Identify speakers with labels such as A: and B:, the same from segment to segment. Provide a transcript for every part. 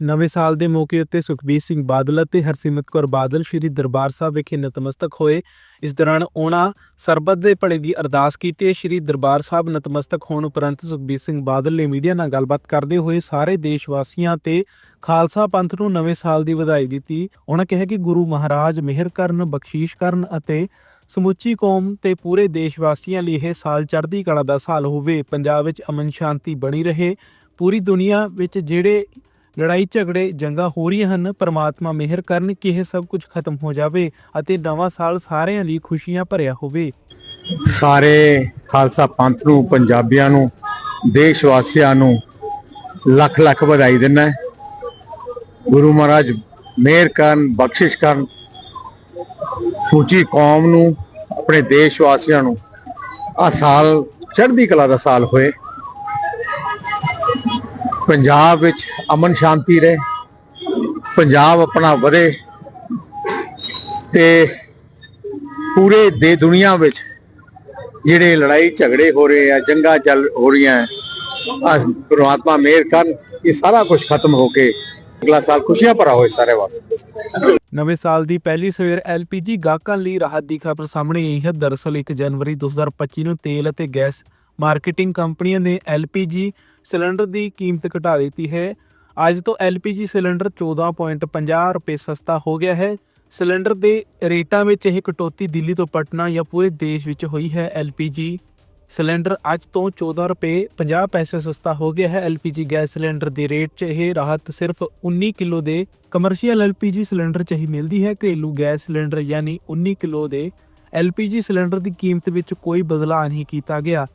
A: ਨਵੇਂ ਸਾਲ ਦੇ ਮੌਕੇ ਉੱਤੇ ਸੁਖਬੀਰ ਸਿੰਘ ਬਾਦਲ ਅਤੇ ਹਰਸਿਮਰਤ ਕੌਰ ਬਾਦਲ ਸ੍ਰੀ ਦਰਬਾਰ ਸਾਹਿਬ ਵਿਖੇ ਨਤਮਸਤਕ ਹੋਏ। ਇਸ ਦੌਰਾਨ ਉਹਨਾਂ ਸਰਬੱਤ ਦੇ ਭਲੇ ਦੀ ਅਰਦਾਸ ਕੀਤੀ। ਸ੍ਰੀ ਦਰਬਾਰ ਸਾਹਿਬ ਨਤਮਸਤਕ ਹੋਣ ਉਪਰੰਤ ਸੁਖਬੀਰ ਸਿੰਘ ਬਾਦਲ ਨੇ ਮੀਡੀਆ ਨਾਲ ਗੱਲਬਾਤ ਕਰਦੇ ਹੋਏ ਸਾਰੇ ਦੇਸ਼ ਵਾਸੀਆਂ ਤੇ ਖਾਲਸਾ ਪੰਥ ਨੂੰ ਨਵੇਂ ਸਾਲ ਦੀ ਵਧਾਈ ਦਿੱਤੀ। ਉਹਨਾਂ ਕਿਹਾ ਕਿ ਗੁਰੂ ਮਹਾਰਾਜ ਮਿਹਰ ਕਰਨ, ਬਖਸ਼ੀਸ਼ ਕਰਨ ਅਤੇ ਸਮੁੱਚੀ ਕੌਮ ਤੇ ਪੂਰੇ ਦੇਸ਼ ਵਾਸੀਆਂ ਲਈ ਇਹ ਸਾਲ ਚੜ੍ਹਦੀ ਕਲਾ ਦਾ ਸਾਲ ਹੋਵੇ। ਪੰਜਾਬ ਵਿੱਚ ਅਮਨ ਸ਼ਾਂਤੀ ਬਣੀ ਰਹੇ। ਪੂਰੀ ਦੁਨੀਆ ਵਿੱਚ ਜਿਹੜੇ ਲੜਾਈ ਝਗੜੇ ਜੰਗਾਂ ਹੋ ਰਹੀਆਂ ਹਨ, ਪਰਮਾਤਮਾ ਮਿਹਰ ਕਰਨ ਕਿ ਇਹ ਸਭ ਕੁਝ ਖਤਮ ਹੋ ਜਾਵੇ ਅਤੇ ਨਵਾਂ ਸਾਲ ਸਾਰਿਆਂ ਲਈ ਖੁਸ਼ੀਆਂ ਭਰਿਆ ਹੋਵੇ।
B: ਸਾਰੇ ਖਾਲਸਾ ਪੰਥ ਨੂੰ, ਪੰਜਾਬੀਆਂ ਨੂੰ ਦੇਸ਼ ਵਾਸੀਆਂ ਨੂੰ ਲੱਖ ਲੱਖ ਵਧਾਈ ਦਿੰਦਾ ਗੁਰੂ ਮਹਾਰਾਜ ਮਿਹਰ ਕਰਨ, ਬਖਸ਼ਿਸ਼ ਕਰਨ, ਸੂਚੀ ਕੌਮ ਨੂੰ, ਆਪਣੇ ਦੇਸ਼ ਵਾਸੀਆਂ ਨੂੰ ਆ ਸਾਲ ਚੜ੍ਹਦੀ ਕਲਾ ਦਾ ਸਾਲ ਹੋਏ। ਪੰਜਾਬ ਵਿੱਚ ਅਮਨ ਸ਼ਾਂਤੀ ਰਹੇ, ਪੰਜਾਬ ਆਪਣਾ ਵਧੇ ਤੇ ਪੂਰੇ ਦੇ ਦੁਨੀਆ ਵਿੱਚ ਜਿਹੜੇ ਲੜਾਈ ਝਗੜੇ ਹੋ ਰਹੇ ਆ, ਜੰਗਾਂ ਚੱਲ ਹੋ ਰਹੀਆਂ ਆ ਪ੍ਰਮਾਤਮਾ ਮਿਹਰ ਕਰਨ, ਇਹ ਸਾਰਾ ਕੁਝ ਖਤਮ ਹੋ ਕੇ ਅਗਲਾ ਸਾਲ ਖੁਸ਼ੀਆਂ ਭਰਾ ਹੋਏ ਸਾਰੇ ਵਾਸਤੇ।
A: ਨਵੇਂ ਸਾਲ ਦੀ ਪਹਿਲੀ ਸਵੇਰ ਐਲਪੀਜੀ ਗਾਹਕਾਂ ਲਈ ਰਾਹਤ ਦੀ ਖਬਰ ਸਾਹਮਣੇ ਆਈ ਹੈ। ਦਰਅਸਲ 1 ਜਨਵਰੀ 2025 ਨੂੰ ਤੇਲ ਅਤੇ ਗੈਸ ਮਾਰਕੀਟਿੰਗ ਕੰਪਨੀਆਂ ਨੇ ਐਲਪੀਜੀ ਸਿਲੰਡਰ ਦੀ ਕੀਮਤ ਘਟਾ ਦਿੱਤੀ ਹੈ। ਅੱਜ ਤੋਂ ਐਲਪੀਜੀ ਸਿਲੰਡਰ 14.50 ਰੁਪਏ ਸਸਤਾ ਹੋ ਗਿਆ ਹੈ। ਸਿਲੰਡਰ ਦੇ ਰੇਟਾਂ ਵਿੱਚ ਇਹ ਕਟੌਤੀ ਦਿੱਲੀ ਤੋਂ ਪਟਨਾ ਜਾਂ ਪੂਰੇ ਦੇਸ਼ ਵਿੱਚ ਹੋਈ ਹੈ ਐਲਪੀਜੀ। ਸਿਲੰਡਰ ਅੱਜ ਤੋਂ 14 ਰੁਪਏ 50 ਪੈਸੇ ਸਸਤਾ ਹੋ ਗਿਆ ਹੈ। ਐਲਪੀਜੀ ਗੈਸ ਸਿਲੰਡਰ ਦੇ ਰੇਟ 'ਚ ਇਹ ਰਾਹਤ ਸਿਰਫ 19 ਕਿਲੋ ਦੇ ਕਮਰਸ਼ੀਅਲ ਐਲਪੀਜੀ ਸਿਲੰਡਰ 'ਚ ਹੀ ਮਿਲਦੀ ਹੈ। ਘਰੇਲੂ ਗੈਸ ਸਿਲੰਡਰ ਯਾਨੀ 19 ਕਿਲੋ ਦੇ ਐਲਪੀਜੀ ਸਿਲੰਡਰ ਦੀ ਕੀਮਤ ਵਿੱਚ ਕੋਈ ਬਦਲਾਅ ਨਹੀਂ ਕੀਤਾ ਗਿਆ।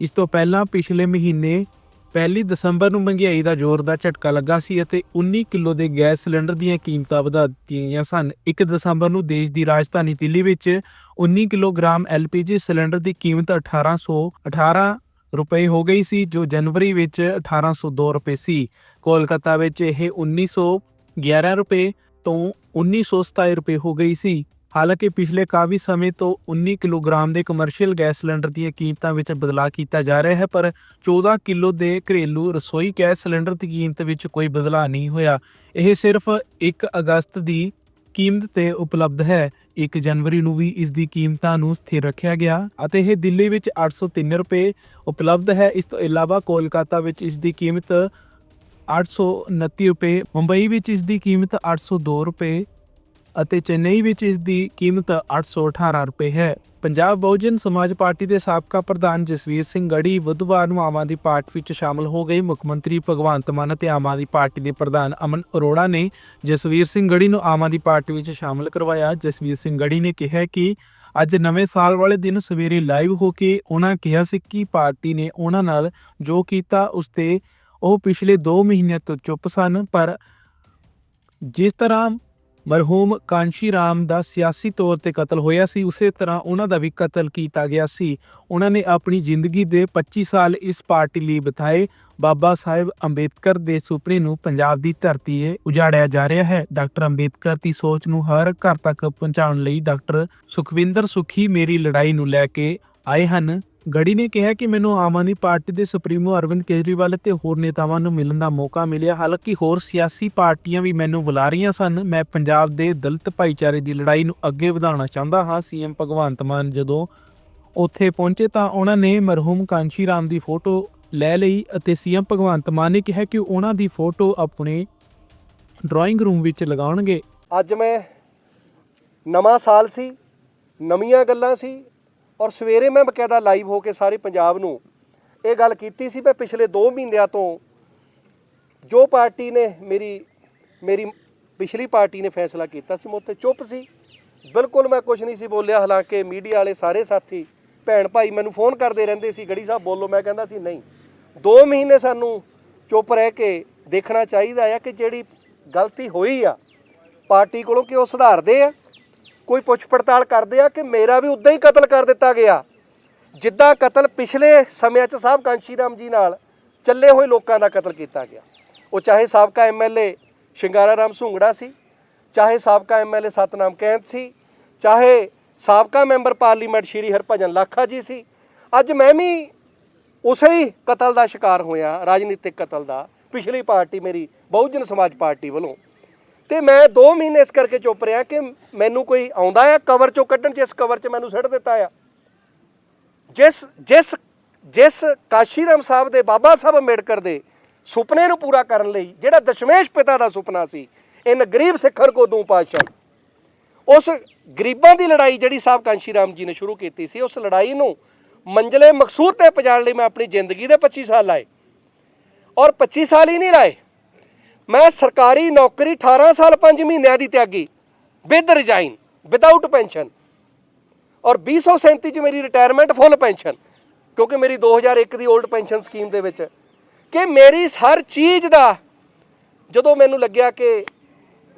A: ਇਸ ਤੋਂ ਪਹਿਲਾਂ ਪਿਛਲੇ ਮਹੀਨੇ ਪਹਿਲੀ ਦਸੰਬਰ ਨੂੰ ਮਹਿੰਗਾਈ ਦਾ ਜ਼ੋਰ ਦਾ ਝਟਕਾ ਲੱਗਾ ਸੀ ਅਤੇ 19 ਕਿਲੋ ਦੇ ਗੈਸ ਸਿਲੰਡਰ ਦੀਆਂ ਕੀਮਤਾਂ ਵਧਾ ਦਿੱਤੀਆਂ ਗਈਆਂ ਸਨ। 1 ਦਸੰਬਰ ਨੂੰ ਦੇਸ਼ ਦੀ ਰਾਜਧਾਨੀ ਦਿੱਲੀ ਵਿੱਚ 19 ਕਿਲੋਗ੍ਰਾਮ ਐਲਪੀਜੀ ਸਿਲੰਡਰ ਦੀ ਕੀਮਤ 1818 ਰੁਪਏ ਹੋ ਗਈ ਸੀ, ਜੋ ਜਨਵਰੀ ਵਿੱਚ 1802 ਰੁਪਏ ਸੀ। ਕੋਲਕਾਤਾ ਵਿੱਚ ਇਹ 1911 ਰੁਪਏ ਤੋਂ 1927 ਰੁਪਏ ਹੋ ਗਈ ਸੀ। ਹਾਲਾਂਕਿ ਪਿਛਲੇ ਕਾਫੀ ਸਮੇਂ ਤੋਂ 19 ਕਿਲੋਗ੍ਰਾਮ ਦੇ ਕਮਰਸ਼ੀਅਲ ਗੈਸ ਸਿਲੰਡਰ ਦੀਆਂ ਕੀਮਤਾਂ ਵਿੱਚ ਬਦਲਾਅ ਕੀਤਾ ਜਾ ਰਿਹਾ ਹੈ, ਪਰ 14 ਕਿਲੋ ਦੇ ਘਰੇਲੂ ਰਸੋਈ ਗੈਸ ਸਿਲੰਡਰ ਦੀ ਕੀਮਤ ਵਿੱਚ ਕੋਈ ਬਦਲਾਅ ਨਹੀਂ ਹੋਇਆ। ਇਹ ਸਿਰਫ 1 ਅਗਸਤ ਦੀ ਕੀਮਤ ਤੇ ਉਪਲਬਧ ਹੈ। 1 ਜਨਵਰੀ ਨੂੰ ਵੀ ਇਸ ਦੀ ਕੀਮਤਾਂ ਨੂੰ ਸਥਿਰ ਰੱਖਿਆ ਗਿਆ ਅਤੇ ਇਹ ਦਿੱਲੀ ਵਿੱਚ 803 ਰੁਪਏ ਉਪਲਬਧ ਹੈ। ਇਸ ਤੋਂ ਇਲਾਵਾ ਕੋਲਕਾਤਾ ਵਿੱਚ ਇਸ ਦੀ ਕੀਮਤ 829 ਰੁਪਏ, ਮੁੰਬਈ ਵਿੱਚ ਇਸ ਦੀ ਕੀਮਤ 802 ਰੁਪਏ ਅਤੇ ਚੇਨਈ ਵਿੱਚ ਇਸ ਦੀ ਕੀਮਤ 818 ਰੁਪਏ ਹੈ। ਪੰਜਾਬ ਬਹੁਜਨ ਸਮਾਜ ਪਾਰਟੀ ਦੇ ਸਾਬਕਾ ਪ੍ਰਧਾਨ ਜਸਵੀਰ ਸਿੰਘ ਗੜੀ ਬੁੱਧਵਾਰ ਨੂੰ ਆਮ ਆਦਮੀ ਪਾਰਟੀ ਵਿੱਚ ਸ਼ਾਮਲ ਹੋ ਗਏ। ਮੁੱਖ ਮੰਤਰੀ ਭਗਵੰਤ ਮਾਨ ਅਤੇ ਆਮ ਆਦਮੀ ਪਾਰਟੀ ਦੇ ਪ੍ਰਧਾਨ ਅਮਨ ਅਰੋੜਾ ਨੇ ਜਸਵੀਰ ਸਿੰਘ ਗੜੀ ਨੂੰ ਆਮ ਆਦਮੀ ਪਾਰਟੀ ਵਿੱਚ ਸ਼ਾਮਲ ਕਰਵਾਇਆ। ਜਸਵੀਰ ਸਿੰਘ ਗੜੀ ਨੇ ਕਿਹਾ ਕਿ ਅੱਜ ਨਵੇਂ ਸਾਲ ਵਾਲੇ ਦਿਨ ਸਵੇਰੇ ਲਾਈਵ ਹੋ ਕੇ ਉਹਨਾਂ ਕਿਹਾ ਸੀ ਕਿ ਪਾਰਟੀ ਨੇ ਉਹਨਾਂ ਨਾਲ ਜੋ ਕੀਤਾ, ਉਸ ਤੇ ਉਹ ਪਿਛਲੇ 2 ਮਹੀਨਿਆਂ ਤੋਂ ਚੁੱਪ ਸਨ, ਪਰ ਜਿਸ ਤਰ੍ਹਾਂ ਮਰਹੂਮ ਕਾਂਸ਼ੀ ਰਾਮ ਦਾ ਸਿਆਸੀ ਤੌਰ ਤੇ ਕਤਲ ਹੋਇਆ ਸੀ, ਉਸੇ ਤਰ੍ਹਾਂ ਉਹਨਾਂ ਦਾ ਵੀ ਕਤਲ ਕੀਤਾ ਗਿਆ ਸੀ। ਉਹਨਾਂ ਨੇ ਆਪਣੀ ਜ਼ਿੰਦਗੀ ਦੇ 25 ਸਾਲ ਇਸ ਪਾਰਟੀ ਲਈ ਬਿਤਾਏ। ਬਾਬਾ ਸਾਹਿਬ ਅੰਬੇਦਕਰ ਦੇ ਸੁਪਨੇ ਨੂੰ ਪੰਜਾਬ ਦੀ ਧਰਤੀ 'ਤੇ ਉਜਾੜਿਆ ਜਾ ਰਿਹਾ ਹੈ। ਡਾਕਟਰ ਅੰਬੇਦਕਰ ਦੀ ਸੋਚ ਨੂੰ ਹਰ ਘਰ ਤੱਕ ਪਹੁੰਚਾਉਣ ਲਈ ਡਾਕਟਰ ਸੁਖਵਿੰਦਰ ਸੁਖੀ ਮੇਰੀ ਲੜਾਈ ਨੂੰ ਲੈ ਕੇ ਆਏ ਹਨ। ਗੜੀ ਨੇ ਕਿਹਾ ਕਿ ਮੈਨੂੰ ਆਮ ਆਦਮੀ ਪਾਰਟੀ ਦੇ ਸੁਪਰੀਮੋ ਅਰਵਿੰਦ ਕੇਜਰੀਵਾਲ ਅਤੇ ਹੋਰ ਨੇਤਾਵਾਂ ਨੂੰ ਮਿਲਣ ਦਾ ਮੌਕਾ ਮਿਲਿਆ। ਹਾਲਾਂਕਿ ਹੋਰ ਸਿਆਸੀ ਪਾਰਟੀਆਂ ਵੀ ਮੈਨੂੰ ਬੁਲਾ ਰਹੀਆਂ ਸਨ। ਮੈਂ ਪੰਜਾਬ ਦੇ ਦਲਿਤ ਭਾਈਚਾਰੇ ਦੀ ਲੜਾਈ ਨੂੰ ਅੱਗੇ ਵਧਾਉਣਾ ਚਾਹੁੰਦਾ ਹਾਂ। ਸੀਐਮ ਭਗਵੰਤ ਮਾਨ ਜਦੋਂ ਉੱਥੇ ਪਹੁੰਚੇ ਤਾਂ ਉਹਨਾਂ ਨੇ ਮਰਹੂਮ ਕਾਂਸ਼ੀ ਰਾਮ ਦੀ ਫੋਟੋ ਲੈ ਲਈ ਅਤੇ ਸੀਐਮ ਭਗਵੰਤ ਮਾਨ ਨੇ ਕਿਹਾ ਕਿ ਉਹਨਾਂ ਦੀ ਫੋਟੋ ਆਪਣੇ ਡਰਾਇੰਗ ਰੂਮ ਵਿੱਚ ਲਗਾਉਣਗੇ।
C: ਅੱਜ ਮੈਂ ਨਵਾਂ ਸਾਲ ਸੀ, ਨਵੀਆਂ ਗੱਲਾਂ ਸੀ ਔਰ ਸਵੇਰੇ ਮੈਂ ਬਕਾਇਦਾ ਲਾਈਵ ਹੋ ਕੇ ਸਾਰੇ ਪੰਜਾਬ ਨੂੰ ਇਹ ਗੱਲ ਕੀਤੀ ਸੀ ਮੈਂ ਪਿਛਲੇ 2 ਮਹੀਨਿਆਂ ਤੋਂ ਜੋ ਪਾਰਟੀ ਨੇ ਮੇਰੀ ਮੇਰੀ ਪਿਛਲੀ ਪਾਰਟੀ ਨੇ ਫੈਸਲਾ ਕੀਤਾ ਸੀ, ਮੈਂ ਉੱਤੇ ਚੁੱਪ ਸੀ। ਬਿਲਕੁਲ ਮੈਂ ਕੁਝ ਨਹੀਂ ਸੀ ਬੋਲਿਆ, ਹਾਲਾਂਕਿ ਮੀਡੀਆ ਵਾਲੇ ਸਾਰੇ ਸਾਥੀ, ਭੈਣ ਭਾਈ ਮੈਨੂੰ ਫੋਨ ਕਰਦੇ ਰਹਿੰਦੇ ਸੀ, ਗੜੀ ਸਾਹਿਬ ਬੋਲੋ, ਮੈਂ ਕਹਿੰਦਾ ਸੀ ਨਹੀਂ। 2 ਮਹੀਨੇ ਸਾਨੂੰ ਚੁੱਪ ਰਹਿ ਕੇ ਦੇਖਣਾ ਚਾਹੀਦਾ ਆ ਕਿ ਜਿਹੜੀ ਗਲਤੀ ਹੋਈ ਆ, ਪਾਰਟੀ ਕੋਲੋਂ ਕਿ ਉਹ ਸੁਧਾਰਦੇ ਆ? ਕੋਈ ਪੁੱਛ ਪੜਤਾਲ ਕਰਦੇ ਆ ਕਿ ਮੇਰਾ ਵੀ ਉਦਾਂ ਹੀ ਕਤਲ ਕਰ ਦਿੱਤਾ ਗਿਆ। ਜਿੱਦਾਂ ਕਤਲ ਪਿਛਲੇ ਸਮਿਆਂ 'ਚ ਸਾਹਿਬ ਕਾਂਸ਼ੀ ਰਾਮ ਜੀ ਨਾਲ ਚੱਲੇ ਹੋਏ ਲੋਕਾਂ ਦਾ ਕਤਲ ਕੀਤਾ ਗਿਆ। ਉਹ ਚਾਹੇ ਸਾਬਕਾ ਐਮਐਲਏ ਸ਼ਿੰਗਾਰਾ ਰਾਮ ਸੁੰਗੜਾ ਸੀ, ਚਾਹੇ ਸਾਬਕਾ ਐਮਐਲਏ ਸਤਨਾਮ ਕੈਂਤ ਸੀ, ਚਾਹੇ ਸਾਬਕਾ ਮੈਂਬਰ ਪਾਰਲੀਮੈਂਟ ਸ਼੍ਰੀ ਹਰਭਜਨ ਲਾਖਾ ਜੀ ਸੀ। ਅੱਜ ਮੈਂ ਵੀ ਉਸੇ ਹੀ ਕਤਲ ਦਾ ਸ਼ਿਕਾਰ ਹੋਇਆ, ਰਾਜਨੀਤਿਕ ਕਤਲ ਦਾ, ਪਿਛਲੀ ਪਾਰਟੀ ਮੇਰੀ, ਬਹੁਜਨ ਸਮਾਜ ਪਾਰਟੀ ਵੱਲੋਂ। ਤੇ ਮੈਂ 2 ਮਹੀਨੇ ਇਸ ਕਰਕੇ ਚੁੱਪ ਰਿਹਾ ਕਿ ਮੈਨੂੰ ਕੋਈ ਆਉਂਦਾ ਆ ਕਵਰ ਚੋਂ ਕੱਢਣ ਜਿਸ ਕਵਰ 'ਚ ਮੈਨੂੰ ਸਿੱਟ ਦਿੱਤਾ ਆ। ਜਿਸ ਜਿਸ ਜਿਸ ਕਾਸ਼ੀਰਾਮ ਸਾਹਿਬ ਦੇ ਬਾਬਾ ਸਾਹਿਬ ਅੰਬੇਡਕਰ ਦੇ ਸੁਪਨੇ ਨੂੰ ਪੂਰਾ ਕਰਨ ਲਈ, ਜਿਹੜਾ ਦਸ਼ਮੇਸ਼ ਪਿਤਾ ਦਾ ਸੁਪਨਾ ਸੀ, ਇਨ ਗਰੀਬ ਸਿੱਖਰ ਕੋ ਦੂੰ ਪਾਤਸ਼ਾਹ। ਉਸ ਗਰੀਬਾਂ ਦੀ ਲੜਾਈ ਜਿਹੜੀ ਸਾਹਿਬ ਕਾਂਸ਼ੀ ਰਾਮ ਜੀ ਨੇ ਸ਼ੁਰੂ ਕੀਤੀ ਸੀ, ਉਸ ਲੜਾਈ ਨੂੰ ਮੰਜ਼ਲੇ ਮਕਸੂਦ ਤੇ ਪਹੁੰਚਾਉਣ ਲਈ ਮੈਂ ਆਪਣੀ ਜ਼ਿੰਦਗੀ ਦੇ 25 ਸਾਲ ਲਾਏ। ਔਰ 25 ਸਾਲ ਹੀ ਨਹੀਂ ਲਾਏ। ਮੈਂ ਸਰਕਾਰੀ ਨੌਕਰੀ 18 ਸਾਲ 5 ਮਹੀਨਿਆਂ ਦੀ ਤਿਆਗੀ ਵਿਦ ਰਿਜ਼ਾਈਨ ਵਿਦਆਊਟ ਪੈਨਸ਼ਨ ਔਰ 2037 ਚ ਮੇਰੀ ਰਿਟਾਇਰਮੈਂਟ ਫੁੱਲ ਪੈਨਸ਼ਨ ਕਿਉਂਕਿ ਮੇਰੀ 2001 ਦੀ 올ਡ ਪੈਨਸ਼ਨ ਸਕੀਮ ਦੇ ਵਿੱਚ ਕਿ ਮੇਰੀ ਹਰ ਚੀਜ਼ ਦਾ ਜਦੋਂ ਮੈਨੂੰ ਲੱਗਿਆ ਕਿ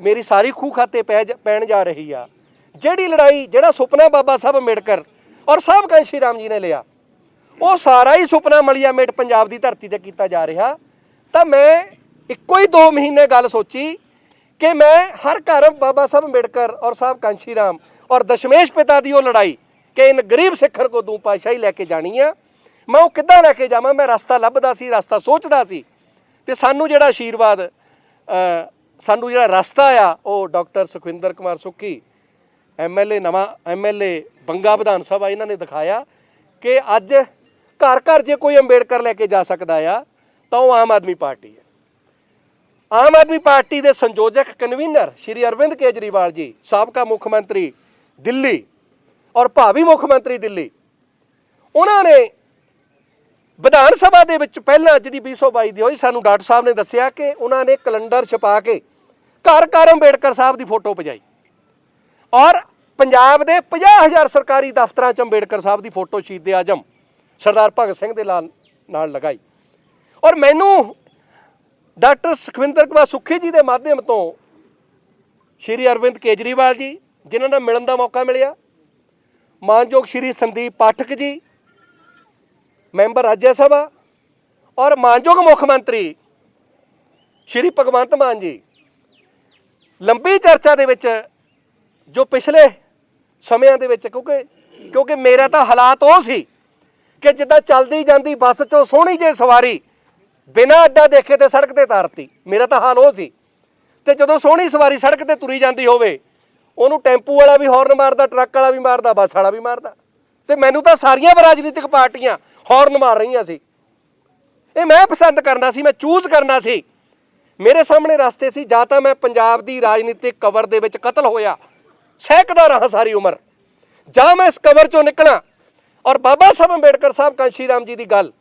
C: ਮੇਰੀ ਸਾਰੀ ਖੂਹ ਖਾਤੇ ਪੈ ਜ- ਪੈਣ ਜਾ ਰਹੀ ਆ, ਜਿਹੜੀ ਲੜਾਈ, ਜਿਹੜਾ ਸੁਪਨਾ ਬਾਬਾ ਸਾਹਿਬ ਅੰਬੇਡਕਰ ਔਰ ਸਾਹਿਬ ਕਾਂਸ਼ੀ ਰਾਮ ਜੀ ਨੇ ਲਿਆ, ਉਹ ਸਾਰਾ ਹੀ ਸੁਪਨਾ ਮਲਿਆ ਮੇਟ ਪੰਜਾਬ ਦੀ ਧਰਤੀ ਤੇ ਕੀਤਾ ਜਾ ਰਿਹਾ, ਤਾਂ ਮੈਂ ਇੱਕੋ ਹੀ 2 ਮਹੀਨੇ ਗੱਲ ਸੋਚੀ ਕਿ ਮੈਂ ਹਰ ਘਰ ਬਾਬਾ ਸਾਹਿਬ ਅੰਬੇਡਕਰ ਔਰ ਸਾਹਿਬ ਕਾਂਸ਼ੀ ਰਾਮ ਔਰ ਦਸ਼ਮੇਸ਼ ਪਿਤਾ ਦੀ ਉਹ ਲੜਾਈ ਕਿ ਇਨ ਗਰੀਬ ਸਿੱਖਰ ਕੋ ਦੂੰ ਪਾਸ਼ਾਹੀ ਲੈ ਕੇ ਜਾਣੀ ਆ। ਮੈਂ ਉਹ ਕਿੱਦਾਂ ਲੈ ਕੇ ਜਾਵਾਂ? ਮੈਂ ਰਸਤਾ ਲੱਭਦਾ ਸੀ, ਰਸਤਾ ਸੋਚਦਾ ਸੀ। ਤੇ ਸਾਨੂੰ ਜਿਹੜਾ ਆਸ਼ੀਰਵਾਦ ਸਾਨੂੰ ਜਿਹੜਾ ਰਸਤਾ ਆ, ਉਹ ਡਾਕਟਰ ਸੁਖਵਿੰਦਰ ਕੁਮਾਰ ਸੁੱਖੀ ਐਮਐਲਏ ਨਵਾਂ ਐਮਐਲਏ ਬੰਗਾ ਵਿਧਾਨ ਸਭਾ ਇਹਨਾਂ ਨੇ ਦਿਖਾਇਆ ਕਿ ਅੱਜ ਘਰ ਘਰ ਜੇ ਕੋਈ ਅੰਬੇਡਕਰ ਲੈ ਕੇ ਜਾ ਸਕਦਾ ਆ, ਤਾਂ ਉਹ ਆਮ ਆਦਮੀ ਪਾਰਟੀ ਹੈ ਆਮ ਆਦਮੀ ਪਾਰਟੀ ਦੇ ਸੰਯੋਜਕ ਕਨਵੀਨਰ ਸ਼੍ਰੀ ਅਰਵਿੰਦ ਕੇਜਰੀਵਾਲ ਜੀ, ਸਾਬਕਾ ਮੁੱਖ ਮੰਤਰੀ ਦਿੱਲੀ ਔਰ ਭਾਵੀ ਮੁੱਖ ਮੰਤਰੀ ਦਿੱਲੀ। ਉਹਨਾਂ ਨੇ ਵਿਧਾਨ ਸਭਾ ਦੇ ਵਿੱਚ ਪਹਿਲਾਂ ਜਿਹੜੀ 2022 ਦੀ ਹੋਈ, ਸਾਨੂੰ ਡਾਕਟਰ ਸਾਹਿਬ ਨੇ ਦੱਸਿਆ ਕਿ ਉਹਨਾਂ ਨੇ ਕੈਲੰਡਰ ਛਪਾ ਕੇ ਘਰ ਘਰ ਅੰਬੇਡਕਰ ਸਾਹਿਬ ਦੀ ਫੋਟੋ ਪਜਾਈ ਔਰ ਪੰਜਾਬ ਦੇ 50000 ਸਰਕਾਰੀ ਦਫ਼ਤਰਾਂ 'ਚ ਅੰਬੇਡਕਰ ਸਾਹਿਬ ਦੀ ਫੋਟੋ ਸ਼ਹੀਦ ਆਜਮ ਸਰਦਾਰ ਭਗਤ ਸਿੰਘ ਦੇ ਨਾਲ ਨਾਲ ਲਗਾਈ। ਔਰ ਮੈਨੂੰ ਡਾਕਟਰ ਸੁਖਵਿੰਦਰ ਕੁਮਾਰ ਸੁੱਖੀ ਜੀ ਦੇ ਮਾਧਿਅਮ ਤੋਂ ਸ਼੍ਰੀ ਅਰਵਿੰਦ ਕੇਜਰੀਵਾਲ ਜੀ, ਜਿਨ੍ਹਾਂ ਨਾਲ ਮਿਲਣ ਦਾ ਮੌਕਾ ਮਿਲਿਆ। ਮਾਨਯੋਗ ਸ਼੍ਰੀ ਸੰਦੀਪ ਪਾਠਕ ਜੀ, ਮੈਂਬਰ ਰਾਜ ਸਭਾ ਔਰ ਮਾਨਯੋਗ ਮੁੱਖ ਮੰਤਰੀ ਸ਼੍ਰੀ ਭਗਵੰਤ ਮਾਨ ਜੀ। ਲੰਬੀ ਚਰਚਾ ਦੇ ਵਿੱਚ ਜੋ ਪਿਛਲੇ ਸਮਿਆਂ ਦੇ ਵਿੱਚ ਕਿਉਂਕਿ ਕਿਉਂਕਿ ਮੇਰਾ ਤਾਂ ਹਾਲਾਤ ਉਹ ਸੀ ਕਿ ਜਿੱਦਾਂ ਚੱਲਦੀ ਜਾਂਦੀ ਬੱਸ ਚੋਂ ਸੋਹਣੀ ਜੇ ਸਵਾਰੀ ਬਿਨਾਂ ਅੱਡਾ ਦੇਖੇ ਤੇ ਸੜਕ ਤੇ ਤਾਰਤੀ। ਮੇਰਾ ਤਾਂ ਹਾਲ ਉਹ ਸੀ। ਤੇ ਜਦੋਂ ਸੋਹਣੀ ਸਵਾਰੀ ਸੜਕ ਤੇ ਤੁਰੀ ਜਾਂਦੀ ਹੋਵੇ, ਉਹਨੂੰ ਟੈਂਪੂ ਵਾਲਾ ਵੀ ਹੌਰਨ ਮਾਰਦਾ, ਟਰੱਕ ਵਾਲਾ ਵੀ ਮਾਰਦਾ, ਬੱਸ ਵਾਲਾ ਵੀ ਮਾਰਦਾ। ਤੇ ਮੈਨੂੰ ਤਾਂ ਸਾਰੀਆਂ ਰਾਜਨੀਤਿਕ ਪਾਰਟੀਆਂ ਹੌਰਨ ਮਾਰ ਰਹੀਆਂ ਸੀ। ਇਹ ਮੈਂ ਪਸੰਦ ਕਰਨਾ ਸੀ, ਮੈਂ ਚੂਜ਼ ਕਰਨਾ ਸੀ। ਮੇਰੇ ਸਾਹਮਣੇ ਰਸਤੇ ਸੀ, ਜਾਂ ਤਾਂ ਮੈਂ ਪੰਜਾਬ ਦੀ ਰਾਜਨੀਤਿਕ ਕਵਰ ਦੇ ਵਿੱਚ ਕਤਲ ਹੋਇਆ, ਸਹਿਕਦਾ ਰਹਾ ਸਾਰੀ ਉਮਰ। ਜਾਂ ਮੈਂ ਇਸ ਕਵਰ ਚੋਂ ਨਿਕਲਾਂ। ਔਰ ਬਾਬਾ ਸਾਹਿਬ ਅੰਬੇਡਕਰ ਸਾਹਿਬ ਕਾਂਸ਼ੀ ਰਾਮ ਜੀ ਦੀ ਗੱਲ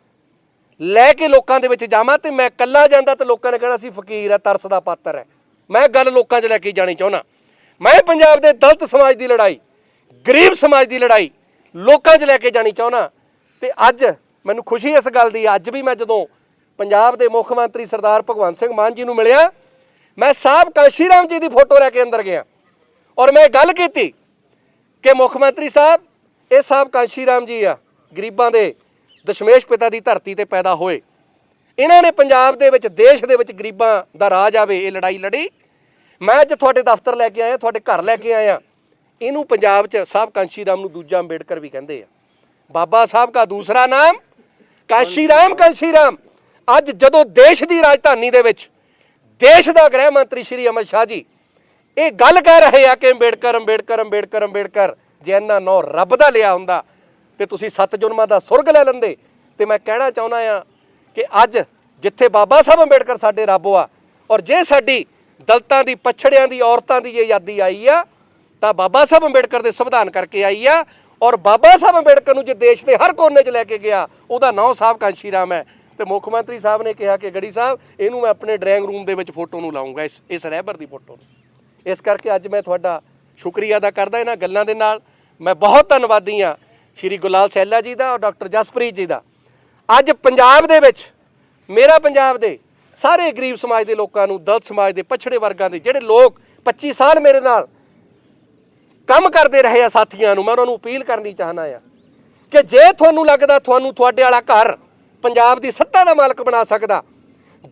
C: ਲੈ ਕੇ ਲੋਕਾਂ ਦੇ ਵਿੱਚ ਜਾਵਾਂ ਤੇ ਮੈਂ ਇਕੱਲਾ ਜਾਂਦਾ ਤੇ ਲੋਕਾਂ ਨੇ ਕਹਿਣਾ ਸੀ, ਫਕੀਰ ਹੈ, ਤਰਸ ਦਾ ਪਾਤਰ ਹੈ। ਮੈਂ ਗੱਲ ਲੋਕਾਂ 'ਚ ਲੈ ਕੇ ਜਾਣੀ ਚਾਹੁੰਦਾ। ਮੈਂ ਪੰਜਾਬ ਦੇ ਦਲਿਤ ਸਮਾਜ ਦੀ ਲੜਾਈ, ਗਰੀਬ ਸਮਾਜ ਦੀ ਲੜਾਈ ਲੋਕਾਂ 'ਚ ਲੈ ਕੇ ਜਾਣੀ ਚਾਹੁੰਦਾ ਤੇ ਅੱਜ ਮੈਨੂੰ ਖੁਸ਼ੀ ਇਸ ਗੱਲ ਦੀ, ਅੱਜ ਵੀ ਮੈਂ ਜਦੋਂ ਪੰਜਾਬ ਦੇ ਮੁੱਖ ਮੰਤਰੀ ਸਰਦਾਰ ਭਗਵੰਤ ਸਿੰਘ ਮਾਨ ਜੀ ਨੂੰ ਮਿਲਿਆ, ਮੈਂ ਸਾਹਿਬ ਕਾਂਸ਼ੀ ਰਾਮ ਜੀ ਦੀ ਫੋਟੋ ਲੈ ਕੇ ਅੰਦਰ ਗਿਆ ਔਰ ਮੈਂ ਗੱਲ ਕੀਤੀ ਕਿ ਮੁੱਖ ਮੰਤਰੀ ਸਾਹਿਬ ਇਹ ਸਾਹਿਬ ਕਾਂਸ਼ੀ ਰਾਮ ਜੀ ਆ, ਗਰੀਬਾਂ ਦੇ ਦਸ਼ਮੇਸ਼ ਪਿਤਾ ਦੀ ਧਰਤੀ ਤੇ ਪੈਦਾ ਹੋਏ। ਇਹਨਾਂ ਨੇ ਪੰਜਾਬ ਦੇ ਵਿੱਚ, ਦੇਸ਼ ਦੇ ਵਿੱਚ ਗਰੀਬਾਂ ਦਾ ਰਾਜ ਆਵੇ, ਇਹ ਲੜਾਈ ਲੜੀ। ਮੈਂ ਅੱਜ ਤੁਹਾਡੇ ਦਫ਼ਤਰ ਲੈ ਕੇ ਆਇਆ, ਤੁਹਾਡੇ ਘਰ ਲੈ ਕੇ ਆਇਆ। ਇਹਨੂੰ ਪੰਜਾਬ 'ਚ ਸਾਹਿਬ ਕਾਂਸ਼ੀ ਰਾਮ ਨੂੰ ਦੂਜਾ ਅੰਬੇਡਕਰ ਵੀ ਕਹਿੰਦੇ ਆ। ਬਾਬਾ ਸਾਹਿਬ ਦਾ ਦੂਸਰਾ ਨਾਮ, ਕਾਂਸ਼ੀ ਰਾਮ ਕਾਂਸ਼ੀ ਰਾਮ। ਅੱਜ ਜਦੋਂ ਦੇਸ਼ ਦੀ ਰਾਜਧਾਨੀ ਦੇ ਵਿੱਚ, ਦੇਸ਼ ਦਾ ਗ੍ਰਹਿ ਮੰਤਰੀ ਸ਼੍ਰੀ ਅਮਿਤ ਸ਼ਾਹ ਜੀ, ਇਹ ਗੱਲ ਕਹਿ ਰਹੇ ਆ ਕਿ ਅੰਬੇਡਕਰ ਅੰਬੇਡਕਰ ਅੰਬੇਡਕਰ ਅੰਬੇਡਕਰ, ਜੇ ਇਹਨਾਂ ਨੌ ਰੱਬ ਦਾ ਲਿਆ ਹੁੰਦਾ ਤੇ ਤੁਸੀਂ ਸੱਤ ਜੁਨਮਾਂ ਦਾ ਸੁਰਗ ਲੈ ਲੈਂਦੇ। ਤੇ ਮੈਂ ਕਹਿਣਾ ਚਾਹੁੰਦਾ ਆ ਕਿ ਅੱਜ ਜਿੱਥੇ ਬਾਬਾ ਸਾਹਿਬ ਅੰਬੇਡਕਰ ਸਾਡੇ ਰੱਬ ਆ, ਔਰ ਜੇ ਸਾਡੀ ਦਲਤਾਂ ਦੀ, ਪਛੜਿਆਂ ਦੀ, ਔਰਤਾਂ ਦੀ ਇਹ ਆਜ਼ਾਦੀ ਆਈ ਆ, ਤਾਂ ਬਾਬਾ ਸਾਹਿਬ ਅੰਬੇਡਕਰ ਦੇ ਸੰਵਿਧਾਨ ਕਰਕੇ ਆਈ ਆ, ਔਰ ਬਾਬਾ ਸਾਹਿਬ ਅੰਬੇਡਕਰ ਨੂੰ ਜੇ ਦੇਸ਼ ਦੇ ਹਰ ਕੋਨੇ 'ਚ ਲੈ ਕੇ ਗਿਆ, ਉਹਦਾ ਨਾਂ ਸਾਹਿਬ ਕਾਂਸ਼ੀ ਰਾਮ ਹੈ। ਤੇ ਮੁੱਖ ਮੰਤਰੀ ਸਾਹਿਬ ਨੇ ਕਿਹਾ ਕਿ ਗੜੀ ਸਾਹਿਬ, ਇਹਨੂੰ ਮੈਂ ਆਪਣੇ ਡਰਾਇੰਗ ਰੂਮ ਦੇ ਵਿੱਚ ਫੋਟੋ ਨੂੰ ਲਾਉਂਗਾ ਇਸ ਇਸ ਰਹਿਬਰ ਦੀ ਫੋਟੋ ਨੂੰ। ਇਸ ਕਰਕੇ ਅੱਜ ਮੈਂ ਤੁਹਾਡਾ ਸ਼ੁਕਰੀਆ ਅਦਾ ਕਰਦਾ ਇਹਨਾਂ ਗੱਲਾਂ ਦੇ ਨਾਲ। ਮੈਂ ਬਹੁਤ ਧੰਨਵਾਦੀ ਹਾਂ ਸ਼੍ਰੀ ਗੁਲਾਲ ਸੈਲਾ ਜੀ ਦਾ ਔਰ ਡਾਕਟਰ ਜਸਪ੍ਰੀਤ ਜੀ ਦਾ। ਅੱਜ ਪੰਜਾਬ ਦੇ ਵਿੱਚ, ਮੇਰਾ ਪੰਜਾਬ ਦੇ ਸਾਰੇ ਗਰੀਬ ਸਮਾਜ ਦੇ ਲੋਕਾਂ ਨੂੰ, ਦਲਿਤ ਸਮਾਜ ਦੇ ਪਛੜੇ ਵਰਗਾਂ ਦੇ ਜਿਹੜੇ ਲੋਕ 25 ਸਾਲ ਮੇਰੇ ਨਾਲ ਕੰਮ ਕਰਦੇ ਰਹੇ ਆ ਸਾਥੀਆਂ ਨੂੰ, ਮੈਂ ਉਹਨਾਂ ਨੂੰ ਅਪੀਲ ਕਰਨੀ ਚਾਹਨਾ ਆ ਕਿ ਜੇ ਤੁਹਾਨੂੰ ਲੱਗਦਾ ਤੁਹਾਨੂੰ ਤੁਹਾਡੇ ਵਾਲਾ ਘਰ ਪੰਜਾਬ ਦੀ ਸੱਤਾ ਦਾ ਮਾਲਕ ਬਣਾ ਸਕਦਾ,